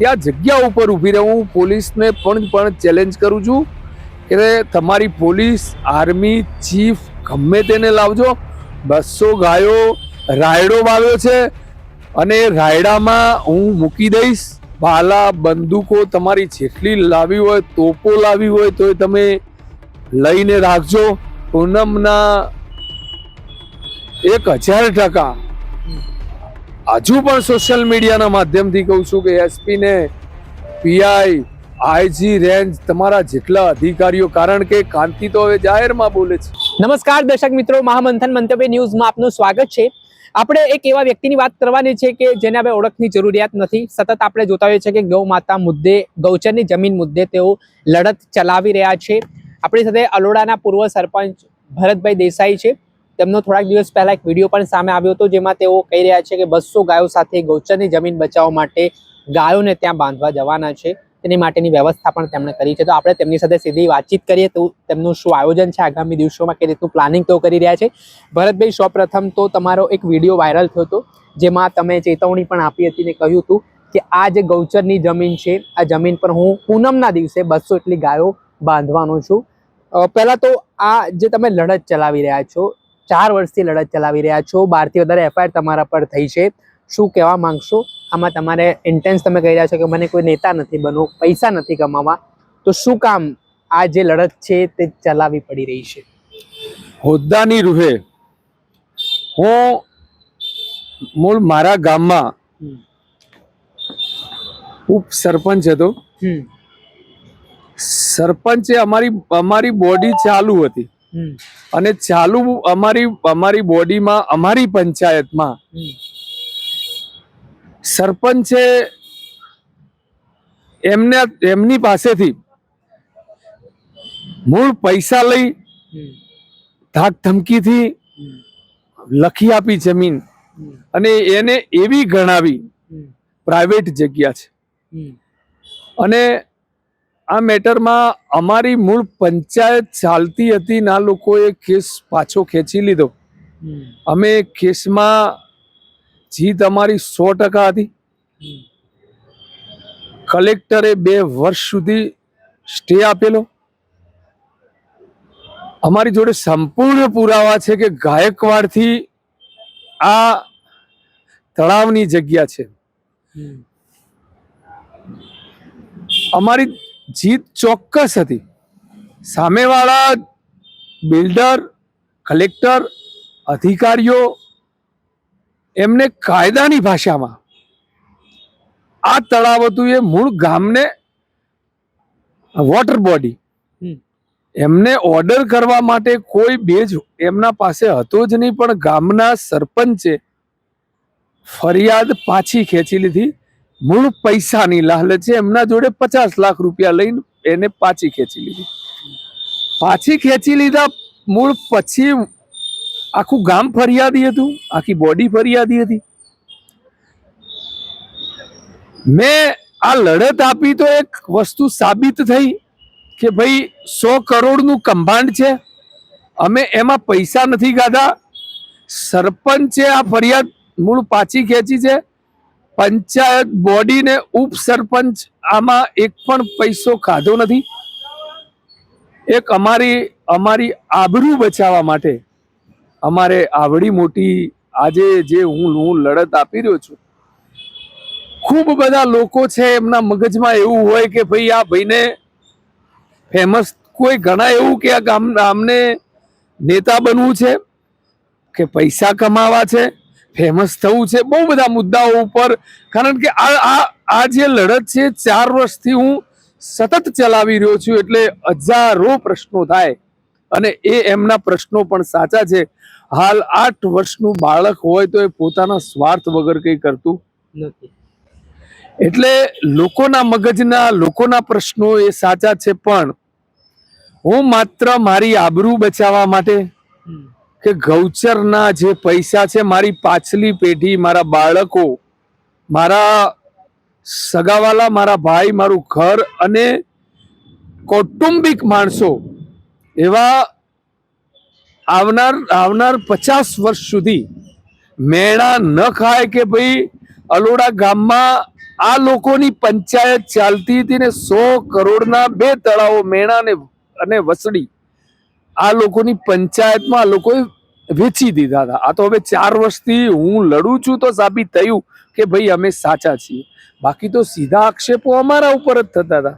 ત્યાં જગ્યા ઉપર ઊભી રહે પોલીસને પણ પણ ચેલેન્જ કરું છું કે તમારી પોલીસ આર્મી ચીફ ગમે તેને લાવજો. બસો ગાયો રાયડો વાવ્યો છે અને રાયડામાં હું મૂકી દઈશ. ભાલા બંદૂકો તમારી જેટલી લાવી હોય, તોપો લાવી હોય તો તમે લઈને રાખજો. પૂનમના એક હજાર ટકા હજુ પણ સોશિયલ મીડિયાના માધ્યમથી કહું છું કે એસપીને પીઆઈ આઈજી રેન્જ તમારા જેટલા અધિકારીઓ, કારણ કે કાંતિ તો હવે જાહેરમાં બોલે છે. નમસ્કાર દર્શક મિત્રો, મહામંથન મંતવ્ય ન્યૂઝમાં આપનું સ્વાગત છે. આપણે એક એવા વ્યક્તિની વાત કરવાની છે કે જેને હવે ઓળખની જરૂરિયાત નથી. સતત આપણે જોતા હોઈએ છીએ કે ગૌ માતા મુદ્દે, ગૌચરની જમીન મુદ્દે તેઓ લડત ચલાવી રહ્યા છે. આપણી સાથે અલોડાના પૂર્વ સરપંચ ભરતભાઈ દેસાઈ છે. તેમનો થોડાક દિવસ પહેલા એક વીડિયો પણ સામે આવ્યો હતો, જેમાં તેઓ કહી રહ્યા છે કે બસો ગાયો સાથે ગૌચરની જમીન બચાવવા માટે ગાયોને ત્યાં બાંધવા જવાના છે. તેની માટેની વ્યવસ્થા પણ તેમણે કરી છે. તો આપણે તેમની સાથે સીધી વાતચીત કરીએ તો તેમનું શું આયોજન છે આગામી દિવસોમાં, કે રીતનું પ્લાનિંગ તેઓ કરી રહ્યા છે. ભરતભાઈ, સૌપ્રથમ તો તમારો એક વીડિયો વાયરલ થયો હતો, જેમાં તમે ચેતવણી પણ આપી હતી ને કહ્યું હતું કે આ જે ગૌચરની જમીન છે, આ જમીન પર હું પૂનમના દિવસે બસો એટલી ગાયો બાંધવાનો છું. પહેલાં તો આ જે તમે લડત ચલાવી રહ્યા છો ચાર વર્ષથી લડત ચલાવી રહ્યા છો. બારથી વધારે એફઆઈઆર તમારા પર થઈ છે. શું કહેવા માંગશો? આમાં તમારે ઇન્ટેન્સ તમે કહી રહ્યા છો કે મને કોઈ નેતા નથી બનવું પૈસા નથી કમાવા. તો શું કામ આ જે લડત છે તે ચલાવી પડી રહી છે? હોદ્દાની રૂહે હું મૂળ મારા ગામમાં. ઉપ સરપંચ હતો. સરપંચે અમારી અમારી બોડી ચાલુ હતી. અને ચાલુ અમારી અમારી બોડીમાં અમારી પંચાયતમાં સરપંચે એમને એમની પાસેથી મૂળ પૈસા લઈ ધાક ધમકીથી લખી આપી જમીન. અને એને એવી ગણાવી પ્રાઇવેટ જગ્યા છે. અને આ મેટરમાં અમારી મૂળ પંચાયત ચાલતી હતી ના લોકોએ કેસ પાછો ખેંચી લીધો. અમે કેસમાં જીત અમારી સો ટકા હતી. કલેક્ટરે બે વર્ષ સુધી સ્ટે આપેલો. અમારી જોડે સંપૂર્ણ પુરાવા છે કે ગાયકવાડથી આ તળાવની જગ્યા છે. અમારી જીત ચોક્કસ હતી. સામેવાળા બિલ્ડર કલેક્ટર અધિકારીઓ એમને કાયદાની ભાષામાં આ તળાવ હતું એ મૂળ ગામને વોટર બોડી એમને ઓર્ડર કરવા માટે કોઈ બેજ એમના પાસે હતો જ નહીં પણ ગામના સરપંચે ફરિયાદ પાછી ખેંચી લીધી. મૂળ પૈસાની લાલચે એમના જોડે પચાસ લાખ રૂપિયા લઈને એને પાછી ખેંચી લીધી. પાછી ખેંચી લીધા, મૂળ પછી આખું ગામ ફરિયાદી હતું, આખી બોડી ફરિયાદી હતી. મેં આ લડત આપી તો એક વસ્તુ સાબિત થઈ કે ભાઈ, સો કરોડનું કંભાંડ છે, અમે એમાં પૈસા નથી ગાધા, સરપંચે આ ફરિયાદ મૂળ પાછી ખેંચી છે પંચાયત બોડીને ઉપ સરપંચ આમાં એક પણ પૈસો ખાધો નથી. એક અમારી અમારી આબરૂ બચાવવા માટે અમારે આવડી મોટી આજે જે હું હું લડત આપી રહ્યો છું. ખૂબ બધા લોકો છે એમના મગજમાં એવું હોય કે ભાઈ આ ભાઈને ફેમસ કોઈ ઘણા એવું કે આ ગામ, ગામને નેતા બનવું છે, કે પૈસા કમાવા છે ફેમસ થવું છે. બહુ બધા મુદ્દાઓ ઉપર. કારણ કે આ આ આ જે લડત છે, ચાર વર્ષથી હું સતત ચલાવી રહ્યો છું એટલે હજારો પ્રશ્નો થાય. અને એ એમના પ્રશ્નો પણ સાચા છે. હાલ આઠ વર્ષનું બાળક હોય તો એ પોતાના સ્વાર્થ વગર કંઈ કરતું નથી. એટલે લોકોના મગજના, લોકોના પ્રશ્નો એ સાચા છે પણ હું માત્ર મારી આબરૂ બચાવવા માટે કે ગૌચરના જે પૈસા છે, મારી પાછલી પેઢી, મારા બાળકો, મારા સગાવાલા, મારા ભાઈ, મારું ઘર અને કૌટુંબિક માણસો, એવા આવનાર આવનાર પચાસ વર્ષ સુધી મેળા ન ખાય કે ભાઈ અલોડા ગામમાં આ લોકોની પંચાયત ચાલતી હતી ને સો કરોડના બે તળાવો મેણા અને વસડી. આ લોકોની પંચાયતમાં આ લોકોએ વેચી દીધા હતા. આ તો હવે ચાર વર્ષથી હું લડું છું તો સાબિત થયું કે ભાઈ અમે સાચા છીએ. બાકી તો સીધા આક્ષેપો અમારા ઉપર જ થતા હતા.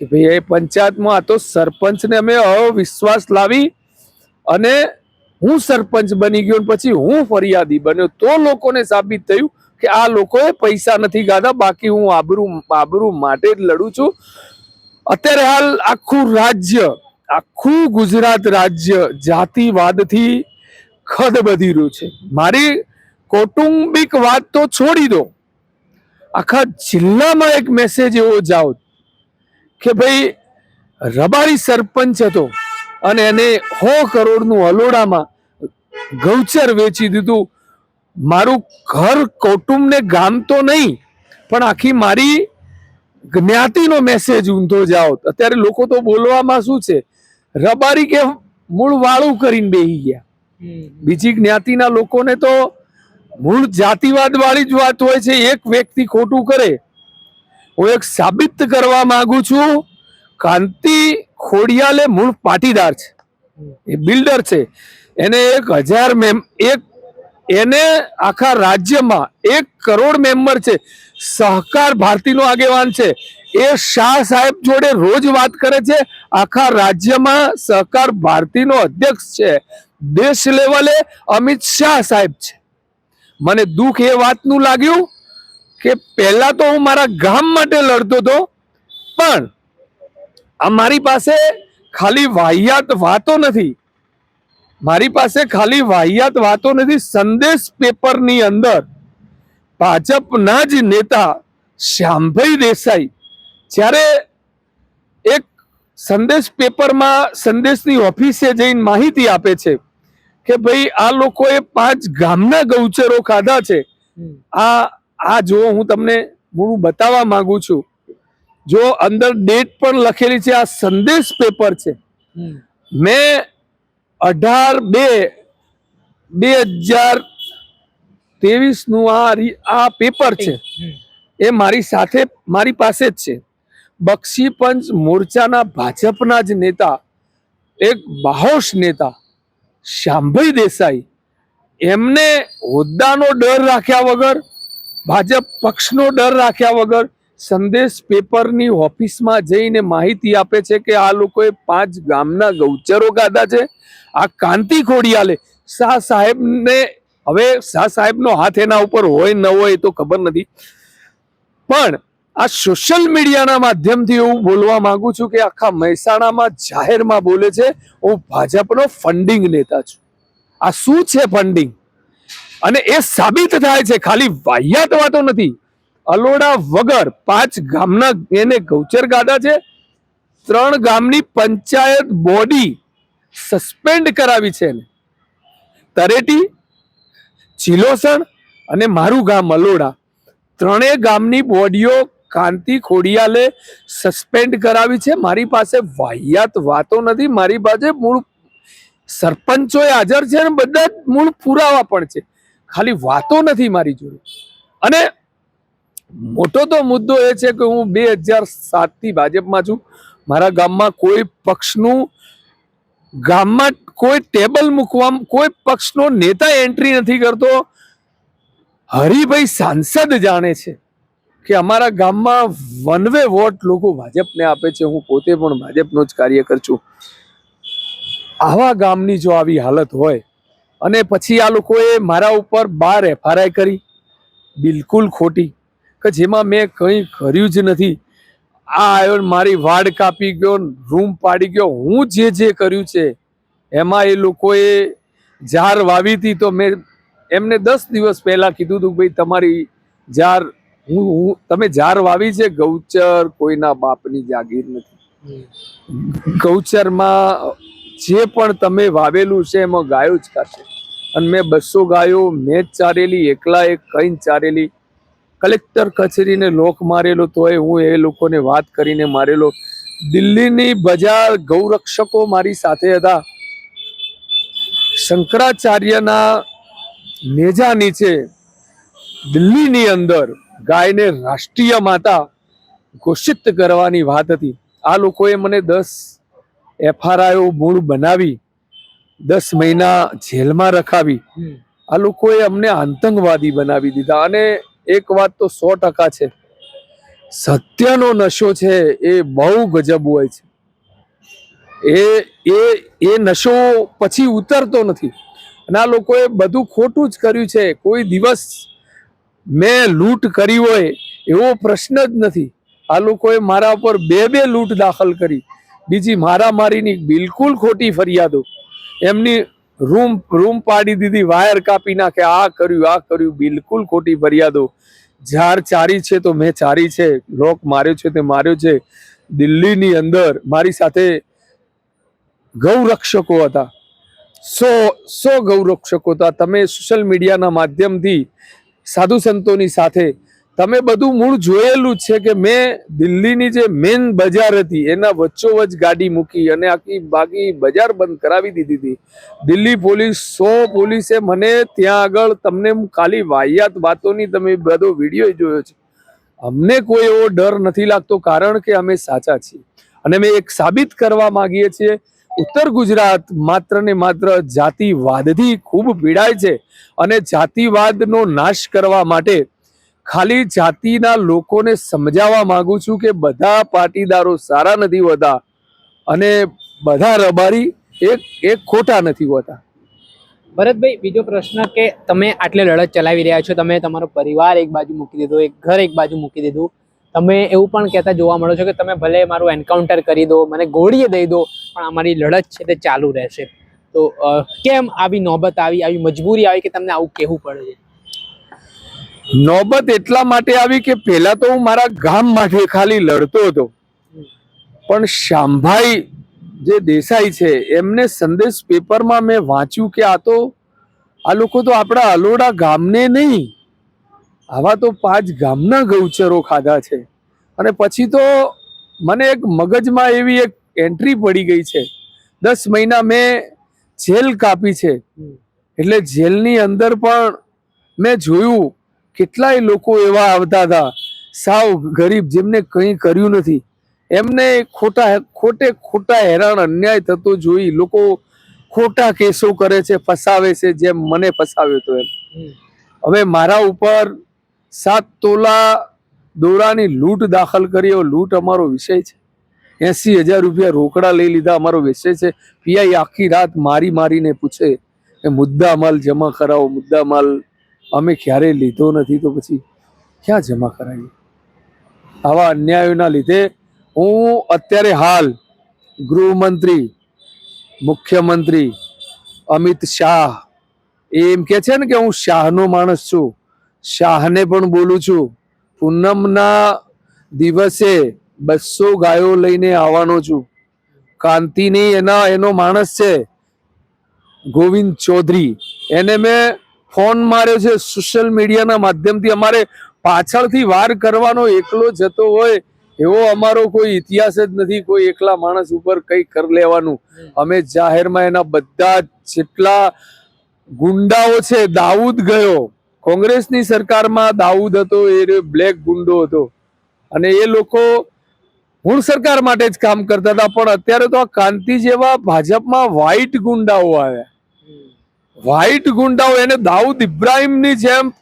કે ભાઈ એ પંચાયતમાં આ તો સરપંચને અમે અવિશ્વાસ લાવી અને હું સરપંચ બની ગયો પછી હું ફરિયાદી બન્યો. તો લોકોને સાબિત થયું કે આ લોકોએ પૈસા નથી ગાધા, બાકી હું આબરૂ આબરૂ માટે જ લડું છું. અત્યારે હાલ આખું રાજ્ય આખું ગુજરાત રાજ્ય જાતિવાદથી ખદબદી રહ્યું છે. મારી કૌટુંબિક વાત તો છોડી દો. આખા જિલ્લામાં એક મેસેજ એવો જાઓ કે ભાઈ, રબારી સરપંચ હતો અને એને હો કરોડનું હલોડામાં ગૌચર વેચી દીધું. મારું ઘર, કૌટુંબને ગામ તો નહીં, પણ આખી મારી જ્ઞાતિનો મેસેજ ઊંધો જાઓ અત્યારે લોકો તો બોલવામાં શું છે? રબારી કે મૂળ વાળું કરીને બેહી ગયા. બીજી જ્ઞાતિના લોકોને તો મૂળ જાતિવાદ વાળી જ વાત હોય છે એક વ્યક્તિ ખોટું કરે હું એક સાબિત કરવા માંગુ છું કાંતિ ખોડિયાલે મૂળ પાટીદાર છે. એ બિલ્ડર છે. એને એક હજાર મેમ એક એને આખા રાજ્યમાં એક કરોડ મેમ્બર છે. સહકાર ભારતીનો આગેવાન છે. એ શાહ સાહેબ જોડે રોજ વાત કરે છે. આખા રાજ્યમાં સહકાર ભારતીનો અધ્યક્ષ છે. દેશ લેવલે અમિત શાહ સાહેબ છે. મને દુઃખ એ વાતનું લાગ્યું કે પહેલા તો હું મારા ગામ માટે લડતો હતો, પણ આ મારી પાસે ખાલી વાહિયાત વાતો નથી. મારી પાસે ખાલી વાહિયાત વાતો નથી, સંદેશ પેપરની અંદર ભાજપના જ નેતા શ્યામભાઈ દેસાઈ જ્યારે એક સંદેશ પેપરમાં સંદેશની ઓફિસે જઈને માહિતી આપે છે કે ભાઈ આ લોકોએ પાંચ ગામના ગૌચરો ખાધા છે. આ આ જો હું તમને હું બતાવવા માંગુ છું. જો અંદર ડેટ પણ લખેલી છે આ સંદેશ પેપર છે. મેં અઢાર બે બે હજાર ત્રેવીસનું આ આ પેપર છે. એ મારી સાથે મારી પાસે જ છે. બક્ષી પંચ મોરચાના ભાજપના જ નેતા, એક બાહોશ નેતા શ્યામભાઈ દેસાઈ. એમને હોદ્દાનો ડર રાખ્યા વગર, ભાજપ પક્ષનો ડર રાખ્યા વગર સંદેશ પેપરની ઓફિસમાં જઈને માહિતી આપે છે કે આ લોકોએ પાંચ ગામના ગૌચરો ગાધા છે. આ કાંતિ ખોડિયાલે, શાહ સાહેબને, હવે શાહ સાહેબનો હાથ એના ઉપર હોય ન હોય તો ખબર નથી. પણ આ સોશિયલ મીડિયાના માધ્યમથી હું બોલવા માંગુ છું કે આખા મહેસાણામાં જાહેરમાં બોલે છે, હું ભાજપનો ફંડિંગ નેતા છું. આ શું છે ફંડિંગ અને એ સાબિત થાય છે, ખાલી વાહિયાત વાતો નથી. અલોડા વગર પાંચ ગામના એને ગૌચર ગાડા છે, ત્રણ ગામની પંચાયત બોડી સસ્પેન્ડ કરાવી છે એને. તરેટી, ચિલોસણ અને મારું ગામ અલોડા. ત્રણેય ગામની બોડીઓ કાંતિ ખોડિયાલે સસ્પેન્ડ કરાવી છે. મારી પાસે વાહિયાત વાતો નથી. મારી પાસે મૂળ સરપંચોએ હાજર છે અને બધા જ મૂળ પુરાવા પણ છે. ખાલી વાતો નથી મારી જોડે. અને મોટો તો મુદ્દો એ છે કે હું બે હજાર સાતથી ભાજપમાં છું. મારા ગામમાં કોઈ પક્ષનું ગામમાં કોઈ ટેબલ મૂકવા કોઈ પક્ષનો નેતા એન્ટ્રી નથી કરતો. હરિભાઈ સાંસદ જાણે છે. કે અમારા ગામમાં વન વે વોટ લોકો ભાજપને આપે છે, હું પોતે પણ ભાજપનો જ કાર્યકર છું. આવા ગામની જો આવી હાલત હોય, અને પછી આ લોકોએ મારા ઉપર બાર એફઆરઆઈ કરી, બિલકુલ ખોટી, કે જેમાં મેં કંઈ કર્યું જ નથી. આ આવ્યો મારી વાડ કાપી ગયો, રૂમ પાડી ગયો, હું જે જે કર્યું છે, એમાં એ લોકોએ ઝાર વાવી હતી તો મેં એમને દસ દિવસ પહેલાં કીધું હતું ભાઈ તમારી ઝાર હું હું તમે જાર વાવી છે, ગૌચર કોઈના બાપની જાગીર નથી. ગૌચરમાં જે પણ તમે વાવેલું છે, એમાં ગાયો જ કરશે અને મેં બસો ગાયો, મેં જ ચારેલી, એકલા એક કઈ ચારેલી. કલેક્ટર કચેરીને લોક મારેલો તોય હું એ લોકોને વાત કરીને મારેલો. દિલ્હીની બજાર ગૌરક્ષકો મારી સાથે હતા. શંકરાચાર્યના નેજા નીચે, દિલ્હીની અંદર ગાયને રાષ્ટ્રીય માતા ઘોષિત કરવાની વાત હતી. આ લોકોએ મને દસ એફઆરઆઈઓ મૂળ બનાવી દસ મહિના જેલમાં રખાવી. આ લોકોએ અમને આતંકવાદી બનાવી દીધા અને એક વાત તો સો ટકા છે. સત્યનો નશો છે એ બહુ ગજબ હોય છે. એ એ એ નશો પછી ઉતરતો નથી. અને આ લોકોએ બધું ખોટું જ કર્યું છે. કોઈ દિવસ મેં લૂંટ કરી હોય એવો પ્રશ્ન જ નથી. આ લોકોએ મારા ઉપર બે બે લૂંટ દાખલ કરી. બીજી મારામારીની બિલકુલ ખોટી ફરિયાદો. એમની રૂમ રૂમ પાડી દીધી, વાયર કાપી નાખે, આ કર્યું આ કર્યું, બિલકુલ ખોટી ફરિયાદો. ઝાર ચારી છે તો મેં ચારી છે, લોક માર્યો છે તે માર્યો છે. દિલ્હીની અંદર મારી સાથે ગૌરક્ષકો હતા. સો સો ગૌરક્ષકો હતા. તમે સોશિયલ મીડિયાના માધ્યમથી સાધુ સંતોની સાથે તમે બધું મૂળ જોયેલું છે કે મેં દિલ્હીની જે મેન બજાર હતી, એના વચ્ચોવચ ગાડી મૂકી અને આખી બાકી બજાર બંધ કરાવી દીધી હતી. દિલ્હી પોલીસ, સો પોલીસે મને ત્યાં આગળ તમને ખાલી વાહિયાત વાતોની તમે બધો વીડિયો જોયો છે. અમને કોઈ એવો ડર નથી લાગતો, કારણ કે અમે સાચા છીએ. અને અમે એક સાબિત કરવા માગીએ છીએ ઉત્તર ગુજરાત માત્ર ને માત્ર જાતિવાદથી ખૂબ પીડાય છે અને જાતિવાદનો નાશ કરવા માટે ખાલી જાતિના લોકોને સમજાવવા માંગુ છું કે બધા પાટીદારો સારા નથી હોતા અને બધા રબારી એક એક ખોટા નથી હોતા. ભરતભાઈ, બીજો પ્રશ્ન કે તમે આટલે લડત ચલાવી રહ્યા છો, તમે તમારો પરિવાર એક બાજુ મૂકી દીધો, એક ઘર એક બાજુ મૂકી દીધું. તમે એવું પણ કહેતા જોવા મળો છો કે તમે ભલે મારું એન્કાઉન્ટર કરી દો મને ગોળીએ દઈ દો પણ અમારી લડત છે તે ચાલુ રહેશે. તો કેમ આવી નોબત આવી આવી મજબૂરી આવી કે તમને આવું કહેવું પડે છે? નોબત એટલા માટે આવી કે પહેલા તો હું મારા ગામ માટે ખાલી લડતો હતો. પણ શામભાઈ જે દેસાઈ છે એમને સંદેશ પેપરમાં મેં વાંચ્યું કે આ તો આ લોકો તો આપણા અલોડા ગામને નહીં. આવા તો પાંચ ગામના ગૌચરો ખાધા છે. અને પછી તો મને એક મગજમાં એવી એક એન્ટ્રી પડી ગઈ છે. દસ મહિના મેં જેલ કાપી છે. એટલે જેલની અંદર પણ મેં જોયું કેટલાય લોકો એવા આવતા હતા. સાવ ગરીબ જેમને કંઈ કર્યું નથી. એમને ખોટા ખોટે ખોટા હેરાન અન્યાય થતો જોઈ લોકો ખોટા કેસો કરે છે ફસાવે છે જેમ મને ફસાવ્યો હતો એમ. હવે મારા ઉપર સાત તોલા દોરાની લૂંટ દાખલ કરી. એવો લૂંટ અમારો વિષય છે. એસી હજાર રૂપિયા રોકડા લઈ લીધા અમારો વિષય છે. પીઆઈ આખી રાત મારી મારીને પૂછે કે મુદ્દા માલ જમા કરાવો મુદ્દા માલ અમે ક્યારેય લીધો નથી તો પછી ક્યાં જમા કરાવીએ? આવા અન્યાયોના લીધે હું અત્યારે હાલ ગૃહમંત્રી, મુખ્યમંત્રી અમિત શાહ એમ કે છે ને કે હું શાહનો માણસ છું. શાહને પણ બોલું છું, પૂનમના દિવસે બસો ગાયો લઈને આવવાનો છું. કાંતિની એના, એનો માણસ છે, ગોવિંદ ચૌધરી. એને મેં ફોન માર્યો છે સોશિયલ મીડિયાના માધ્યમથી. અમારે પાછળથી વાર કરવાનો એકલો જતો હોય, એવો અમારો કોઈ ઇતિહાસ જ નથી. કોઈ એકલા માણસ ઉપર કઈ કરી લેવાનું. અમે જાહેરમાં એના બધા જેટલા ગુંડાઓ છે, દાઉદ ગયો કોંગ્રેસની સરકારમાં દાઉદ હતો, એ બ્લેક ગુંડો હતો. અને એ લોકો મૂળ સરકાર માટે જ કામ કરતા હતા, પણ અત્યારે તો આ કાંતિ જેવા ભાજપમાં વ્હાઇટ ગુંડાઓ આવ્યા. વ્હાઇટ ગુંડાઓ, એને દાઉદ ઇબ્રાહિમની જેમ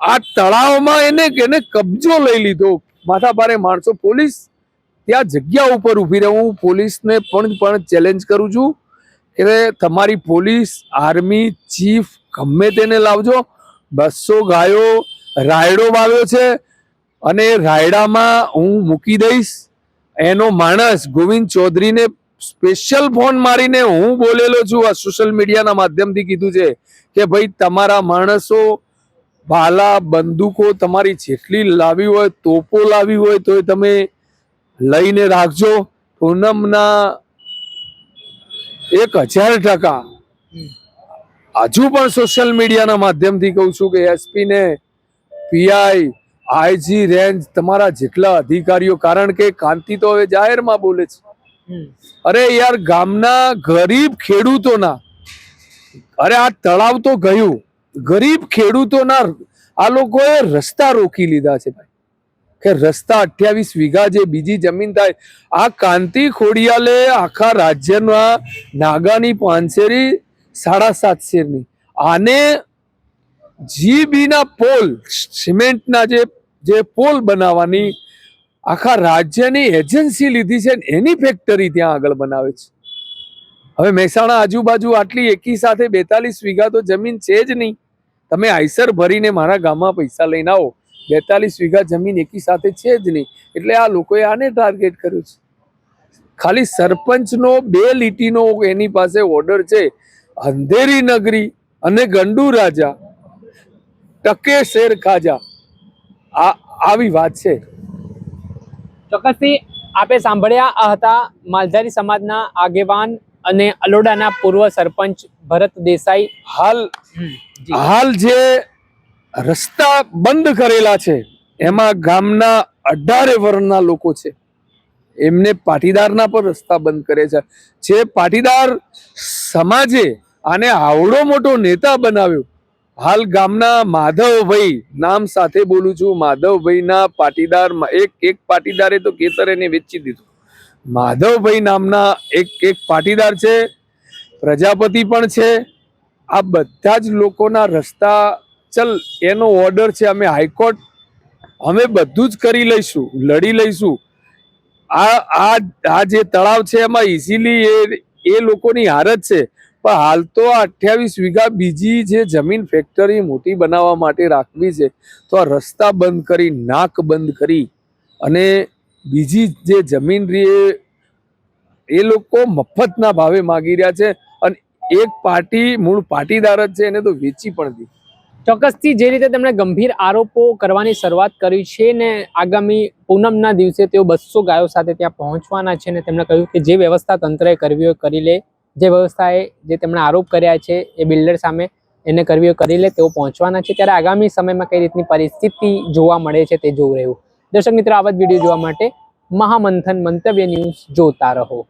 આ તળાવમાં એને એને કબજો લઈ લીધો. માથા ભારે માણસો, પોલીસ ત્યાં જગ્યા ઉપર ઊભી રહે. હું પોલીસને પણ પણ ચેલેન્જ કરું છું કે તમારી પોલીસ આર્મી ચીફ ગમે તેને લાવજો. બસો ગાયો રાયડો વાવ્યો છે અને રાયડામાં હું મૂકી દઈશ. એનો માણસ ગોવિંદ ચૌધરીને સ્પેશિયલ ફોન મારીને હું બોલેલો છું આ સોશિયલ મીડિયાના માધ્યમથી કીધું છે કે ભાઈ તમારા માણસો ભાલા બંદૂકો તમારી જેટલી લાવી હોય, તોપો લાવી હોય તો તમે લઈને રાખજો. પૂનમના એક હજાર ટકા હજુ પણ સોશિયલ મીડિયાના માધ્યમથી કહું છું કે એસપી ને પીઆઈ આઈજી રેન્જ તમારા જેટલા અધિકારીઓ કારણ કે કાંતિ તો હવે જાહેરમાં બોલે છે. અરે યાર ગામના ગરીબ ખેડૂતોના અરે આ તળાવ તો ગયું ગરીબ ખેડૂતોના આ લોકોએ રસ્તા રોકી લીધા છે ભાઈ. કે રસ્તા અઠ્યાવીસ વીઘા જે બીજી જમીન થાય આ કાંતિ ખોડિયાલે આખા રાજ્યના નાગાની પાંચેરી સાડા સાત શેરની આને જીબીના પોલ, સિમેન્ટના જે જે પોલ બનાવવાની આખા રાજ્યની એજન્સી લીધી છે એની ફેક્ટરી ત્યાં આગળ બનાવે છે. હવે મહેસાણા આજુબાજુ આટલી એકી સાથે બેતાલીસ વીઘા તો જમીન છે જ નહીં. તમે આઈસર ભરીને મારા ગામમાં પૈસા લઈને આવો. બેતાલીસ વીઘા જમીન એકી સાથે છે જ નહીં. એટલે આ લોકોએ આને ટાર્ગેટ કર્યું છે. ખાલી સરપંચનો બે લીટીનો એની પાસે ઓર્ડર છે. અંધેરી નગરી અને ગંડુ રાજા ટકે શેર ખાજા. આ આવી વાત છે. ચોક્કસથી આપે સાંભળ્યા હતા માલધારી સમાજના આગેવાન અને અલોડાના પૂર્વ સરપંચ ભરત દેસાઈ. હાલ હાલ જે રસ્તા બંધ કરેલા છે એમાં ગામના અઢારે વર્ણના લોકો છે. એમને પાટીદારના પણ રસ્તા બંધ કરે છે. જે પાટીદાર સમાજે આને આવડો મોટો નેતા બનાવ્યો. હાલ ગામના માધવભાઈ નામ સાથે બોલું છું. માધવભાઈના પાટીદાર એક એક પાટીદારે તો ખેતર એને વેચી દીધું. માધવભાઈ નામના એક એક પાટીદાર છે. પ્રજાપતિ પણ છે. આ બધા જ લોકોના રસ્તા, ચલ, એનો ઓર્ડર છે. અમે હાઈકોર્ટ, અમે બધું જ કરી લઈશું, લડી લઈશું. આ આ જે તળાવ છે, એમાં ઇઝીલી એ એ લોકોની હારત છે. પણ હાલ તો અઠ્યાવીસ વીઘા બીજી જે જમીન ફેક્ટરી મોટી બનાવવા માટે રાખવી છે, તો આ રસ્તા બંધ કરી, નાક બંધ કરી અને બીજી જે જમીન રહી એ- એ લોકો મફતના ભાવે માગી રહ્યા છે અને એક પાર્ટી, મૂળ પાટીદાર જ છે, એને તો વેચી પણ દીધી. ચોક્કસથી જે રીતે તેમણે ગંભીર આરોપો કરવાની શરૂઆત કરી છે ને આગામી પૂનમના દિવસે તેઓ બસો ગાયો સાથે ત્યાં પહોંચવાના છે ને તેમણે કહ્યું કે જે વ્યવસ્થા તંત્રએ કરવી હોય કરી લે. જે વ્યવસ્થાએ જે તેમણે આરોપ કર્યા છે એ બિલ્ડર સામે એને કરવી કરી લે તેઓ પહોંચવાના છે. ત્યારે આગામી સમયમાં કઈ રીતની પરિસ્થિતિ જોવા મળે છે તે જોવું રહ્યું. દર્શક મિત્રો આવા જ વીડિયો જોવા માટે મહામંથન મંતવ્ય ન્યૂઝ જોતા રહો.